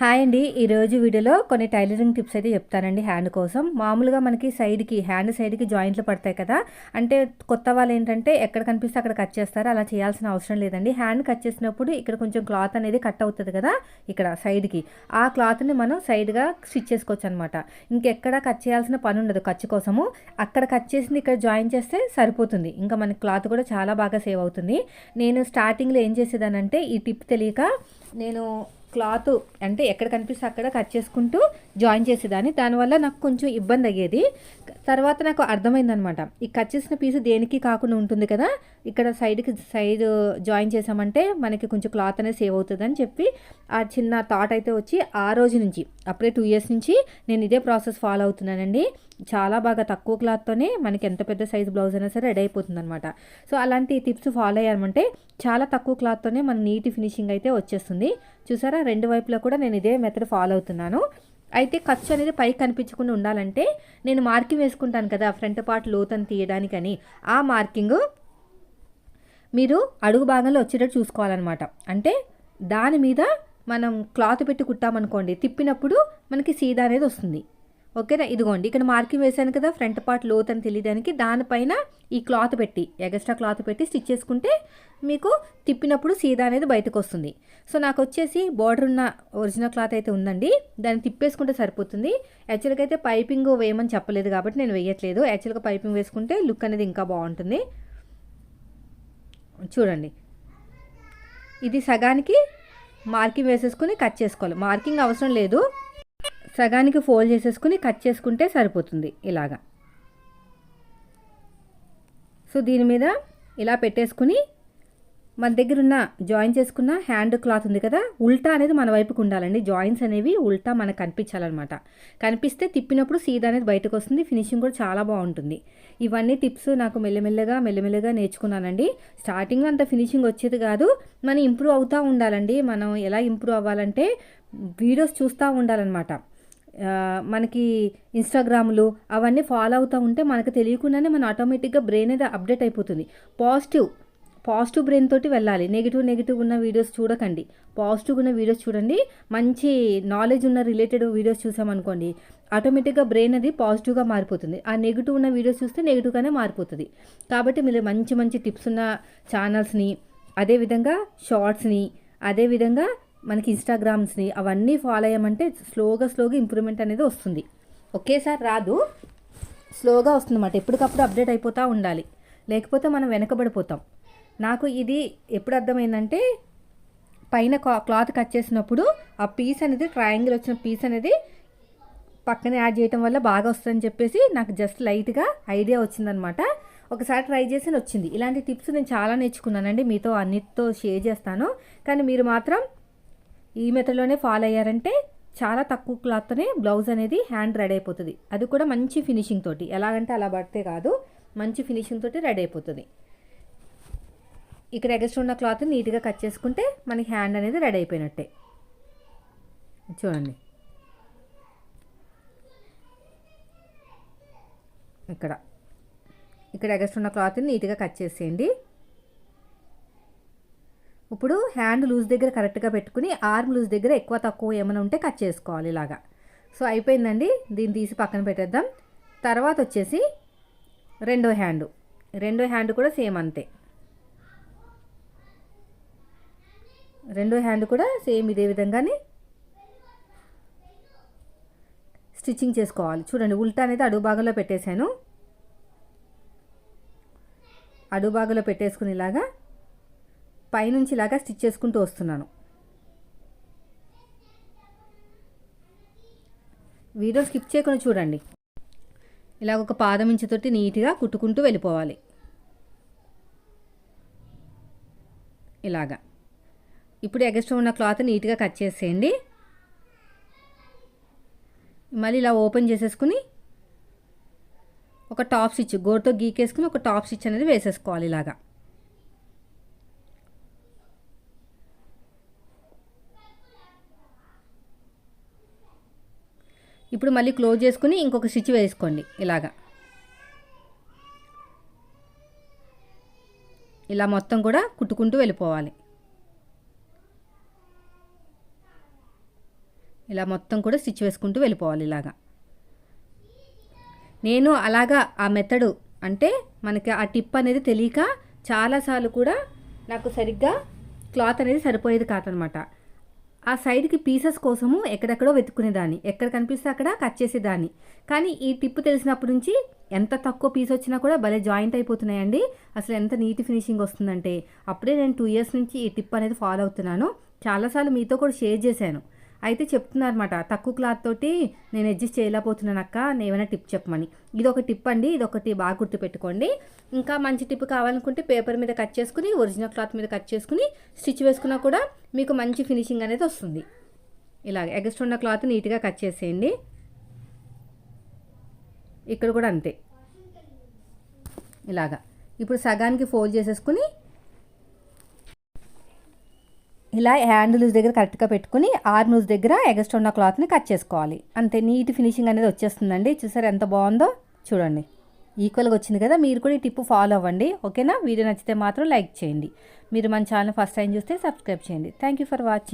Hi అండి. ఈరోజు వీడియోలో కొన్ని టైలరింగ్ టిప్స్ అయితే చెప్తానండి హ్యాండ్ కోసం. మామూలుగా మనకి సైడ్కి హ్యాండ్ సైడ్కి జాయింట్లు పడతాయి కదా. అంటే కొత్త వాళ్ళు ఏంటంటే ఎక్కడ కనిపిస్తే అక్కడ కట్ చేస్తారు. అలా చేయాల్సిన అవసరం లేదండి. హ్యాండ్ కట్ చేసినప్పుడు ఇక్కడ కొంచెం క్లాత్ అనేది కట్ అవుతుంది కదా ఇక్కడ సైడ్కి. ఆ క్లాత్ని మనం సైడ్గా స్టిచ్ చేసుకోవచ్చు అనమాట ఇంకెక్కడ కట్ చేయాల్సిన పని ఉండదు ఖర్చు కోసము. అక్కడ కట్ చేసింది ఇక్కడ జాయిన్ చేస్తే సరిపోతుంది. ఇంకా మనకి క్లాత్ కూడా చాలా బాగా సేవ్ అవుతుంది. నేను స్టార్టింగ్లో ఏం చేసేదానంటే ఈ టిప్ తెలియక నేను క్లాత్ అంటే ఎక్కడ కనిపిస్తే అక్కడ కట్ చేసుకుంటూ జాయిన్ చేసేదాన్ని. దానివల్ల నాకు కొంచెం ఇబ్బంది అయ్యేది. తర్వాత నాకు అర్థమైందనమాట. ఈ కట్ చేసిన పీస్ దేనికి కాకుండా ఉంటుంది కదా ఇక్కడ సైడ్కి సైడ్ జాయిన్ చేసామంటే మనకి కొంచెం క్లాత్ అనేది సేవ్ అవుతుందని చెప్పి ఆ చిన్న థాట్ అయితే వచ్చి ఆ రోజు నుంచి అప్పుడే టూ ఇయర్స్ నుంచి నేను ఇదే ప్రాసెస్ ఫాలో అవుతున్నానండి. చాలా బాగా తక్కువ క్లాత్తోనే మనకి ఎంత పెద్ద సైజ్ బ్లౌజ్ అయినా సరే రెడీ అయిపోతుంది అనమాట సో అలాంటి టిప్స్ ఫాలో అయ్యామంటే చాలా తక్కువ క్లాత్తోనే మన నీటి ఫినిషింగ్ అయితే వచ్చేస్తుంది. చూసారా రెండు వైపులా కూడా నేను ఇదే మెథడ్ ఫాలో అవుతున్నాను. అయితే ఖర్చు అనేది పైకి కనిపించకుండా ఉండాలంటే నేను మార్కింగ్ వేసుకుంటాను కదా ఫ్రంట్ పార్ట్ లోతని తీయడానికని. ఆ మార్కింగ్ మీరు అడుగు భాగంలో వచ్చేటట్టు చూసుకోవాలన్నమాట. అంటే దాని మీద మనం క్లాత్ పెట్టి కుట్టామనుకోండి తిప్పినప్పుడు మనకి సీదా అనేది వస్తుంది. ఓకేనా? ఇదిగోండి ఇక్కడ మార్కింగ్ వేసాను కదా ఫ్రంట్ పార్ట్ లోత్ అని తెలియడానికి దానిపైన ఈ క్లాత్ పెట్టి ఎగస్ట్రా క్లాత్ పెట్టి స్టిచ్ చేసుకుంటే మీకు తిప్పినప్పుడు సీదా అనేది బయటకు వస్తుంది. సో నాకు వచ్చేసి బార్డర్ ఉన్న ఒరిజినల్ క్లాత్ అయితే ఉందండి. దాన్ని తిప్పేసుకుంటే సరిపోతుంది. యాక్చువల్గా అయితే పైపింగ్ వేయమని చెప్పలేదు కాబట్టి నేను వేయట్లేదు. యాక్చువల్గా పైపింగ్ వేసుకుంటే లుక్ అనేది ఇంకా బాగుంటుంది. చూడండి. ఇది సగానికి మార్కింగ్ వేసేసుకుని కట్ చేసుకోవాలి. మార్కింగ్ అవసరం లేదు. సగానికి ఫోల్డ్ చేసేసుకుని కట్ చేసుకుంటే సరిపోతుంది ఇలాగా. సో దీని మీద ఇలా పెట్టేసుకుని మన దగ్గర ఉన్న జాయిన్ చేసుకున్న హ్యాండ్ క్లాత్ ఉంది కదా ఉల్టా అనేది మన వైపుకు ఉండాలండి. జాయింట్స్ అనేవి ఉల్టా మనకు కనిపించాలన్నమాట. కనిపిస్తే తిప్పినప్పుడు సీదా అనేది బయటకు వస్తుంది ఫినిషింగ్ కూడా చాలా బాగుంటుంది. ఇవన్నీ టిప్స్ నాకు మెల్లమెల్లగా మెల్లమెల్లగా నేర్చుకున్నానండి. స్టార్టింగ్లో అంత ఫినిషింగ్ వచ్చేది కాదు మనం ఇంప్రూవ్ అవుతూ ఉండాలండి. మనం ఎలా ఇంప్రూవ్ అవ్వాలంటే వీడియోస్ చూస్తూ ఉండాలన్నమాట. మనకి ఇన్స్టాగ్రామ్లు అవన్నీ ఫాలో అవుతూ ఉంటే మనకు తెలియకుండానే మన ఆటోమేటిక్గా బ్రెయిన్ అనేది అప్డేట్ అయిపోతుంది. పాజిటివ్ పాజిటివ్ బ్రెయిన్ తోటి వెళ్ళాలి. నెగిటివ్ నెగిటివ్ ఉన్న వీడియోస్ చూడకండి. పాజిటివ్ ఉన్న వీడియోస్ చూడండి. మంచి నాలెడ్జ్ ఉన్న రిలేటెడ్ వీడియోస్ చూసామనుకోండి ఆటోమేటిక్గా బ్రెయిన్ అది పాజిటివ్గా మారిపోతుంది. ఆ నెగిటివ్ ఉన్న వీడియోస్ చూస్తే నెగిటివ్గానే మారిపోతుంది. కాబట్టి మీరు మంచి మంచి టిప్స్ ఉన్న ఛానల్స్ని అదేవిధంగా షార్ట్స్ని అదేవిధంగా మనకి ఇన్స్టాగ్రామ్స్ని అవన్నీ ఫాలో అయ్యామంటే స్లోగా స్లోగా ఇంప్రూవ్మెంట్ అనేది వస్తుంది. ఒకేసారి రాదు. స్లోగా వస్తుందన్నమాట. ఎప్పటికప్పుడు అప్డేట్ అయిపోతూ ఉండాలి. లేకపోతే మనం వెనకబడిపోతాం. నాకు ఇది ఎప్పుడు అర్థమైందంటే పైన క్లాత్ కట్ చేసినప్పుడు ఆ పీస్ అనేది ట్రయాంగిల్ వచ్చిన పీస్ అనేది పక్కన యాడ్ చేయటం వల్ల బాగా వస్తుందని చెప్పేసి నాకు జస్ట్ లైట్గా ఐడియా వచ్చిందనమాట ఒకసారి ట్రై చేసి వచ్చింది ఇలాంటి టిప్స్ నేను చాలా నేర్చుకున్నానండి. మీతో అన్నిటితో షేర్ చేస్తాను. కానీ మీరు మాత్రం ఈ మెథడ్లోనే ఫాలో అయ్యారంటే చాలా తక్కువ క్లాత్తోనే బ్లౌజ్ అనేది హ్యాండ్ రెడీ అయిపోతుంది. అది కూడా మంచి ఫినిషింగ్ తోటి. ఎలాగంటే అలా పడితే కాదు మంచి ఫినిషింగ్ తోటి రెడీ అయిపోతుంది. ఇక్కడ ఎగస్ట్ ఉన్న క్లాత్ నీట్గా కట్ చేసుకుంటే మనకి హ్యాండ్ అనేది రెడీ అయిపోయినట్టే. చూడండి. ఇక్కడ. ఇక్కడ ఎగస్ట్ ఉన్న క్లాత్ని నీట్గా కట్ చేసేయండి. ఇప్పుడు హ్యాండ్ లూజ్ దగ్గర కరెక్ట్గా పెట్టుకుని ఆర్మ్ లూజ్ దగ్గర ఎక్కువ తక్కువ ఏమైనా ఉంటే కట్ చేసుకోవాలి ఇలాగా. సో అయిపోయిందండి. దీన్ని తీసి పక్కన పెట్టేద్దాం. తర్వాత వచ్చేసి రెండో హ్యాండ్ రెండో హ్యాండ్ కూడా సేమ్ అంతే. రెండో హ్యాండ్ కూడా సేమ్ ఇదే విధంగానే స్టిచ్చింగ్ చేసుకోవాలి. చూడండి ఉల్టా అనేది అడుగు భాగంలో పెట్టేశాను. అడుగు భాగంలో పెట్టేసుకుని ఇలాగా పైనుంచి ఇలాగా స్టిచ్ చేసుకుంటూ వస్తున్నాను. వీడియో స్కిప్ చేయకుండా చూడండి. ఇలాగ ఒక పాదం ఇంచుతోటి నీట్గా కుట్టుకుంటూ వెళ్ళిపోవాలి. ఇలాగా. ఇప్పుడు ఎగస్ట్రా ఉన్న క్లాత్ నీట్గా కట్ చేసేయండి. మళ్ళీ ఇలా ఓపెన్ చేసేసుకుని ఒక టాప్ స్టిచ్ గోరుతో గీకేసుకుని ఒక టాప్ స్టిచ్ అనేది వేసేసుకోవాలి ఇలాగా. ఇప్పుడు మళ్ళీ క్లోజ్ చేసుకుని ఇంకొక స్టిచ్ వేసుకోండి ఇలాగా. ఇలా మొత్తం కూడా కుట్టుకుంటూ వెళ్ళిపోవాలి. ఇలా మొత్తం కూడా స్టిచ్ వేసుకుంటూ వెళ్ళిపోవాలి ఇలాగా. నేను అలాగా ఆ మెథడు అంటే మనకి ఆ టిప్ అనేది తెలియక చాలాసార్లు కూడా నాకు సరిగ్గా క్లాత్ అనేది సరిపోయేది కాదనమాట. ఆ సైడ్కి పీసెస్ కోసము ఎక్కడెక్కడో వెతుక్కునేదాన్ని. ఎక్కడ కనిపిస్తే అక్కడ కట్ చేసేదాన్ని. కానీ ఈ టిప్ తెలిసినప్పటి నుంచి ఎంత తక్కువ పీస్ వచ్చినా కూడా భలే జాయింట్ అయిపోతున్నాయండి. అసలు ఎంత నీట్ ఫినిషింగ్ వస్తుందంటే. అప్పుడే నేను టూ ఇయర్స్ నుంచి ఈ టిప్ అనేది ఫాలో అవుతున్నాను. చాలాసార్లు మీతో కూడా షేర్ చేశాను. అయితే చెప్తున్నారనమాట తక్కువ క్లాత్ తోటి నేను అడ్జస్ట్ చేయలేకపోతున్నాను అక్క నేను ఏమైనా టిప్ చెప్పమని. ఇది ఒక టిప్ అండి ఇది ఒకటి బాగా గుర్తుపెట్టుకోండి. ఇంకా మంచి టిప్ కావాలనుకుంటే పేపర్ మీద కట్ చేసుకుని ఒరిజినల్ క్లాత్ మీద కట్ చేసుకుని స్టిచ్ వేసుకున్నా కూడా మీకు మంచి ఫినిషింగ్ అనేది వస్తుంది. ఇలాగ ఎగస్ట్ ఉన్న క్లాత్ నీట్గా కట్ చేసేయండి. ఇక్కడ కూడా అంతే. ఇలాగా. ఇప్పుడు సగానికి ఫోల్డ్ చేసేసుకుని ఇలా హ్యాండ్ లూజ్ దగ్గర కరెక్ట్గా పెట్టుకుని ఆర్మ్ లూజ్ దగ్గర ఎగస్ట్రా ఉన్న క్లాత్ని కట్ చేసుకోవాలి. అంతే నీట్ ఫినిషింగ్ అనేది వచ్చేస్తుందండి. చూసారు ఎంత బాగుందో? చూడండి. ఈక్వల్గా వచ్చింది కదా? మీరు కూడా ఈ టిప్ ఫాలో అవ్వండి. ఓకేనా? వీడియో నచ్చితే మాత్రం లైక్ చేయండి. మీరు మన ఛానల్ ఫస్ట్ టైం చూస్తే సబ్స్క్రైబ్ చేయండి. Thank you for watching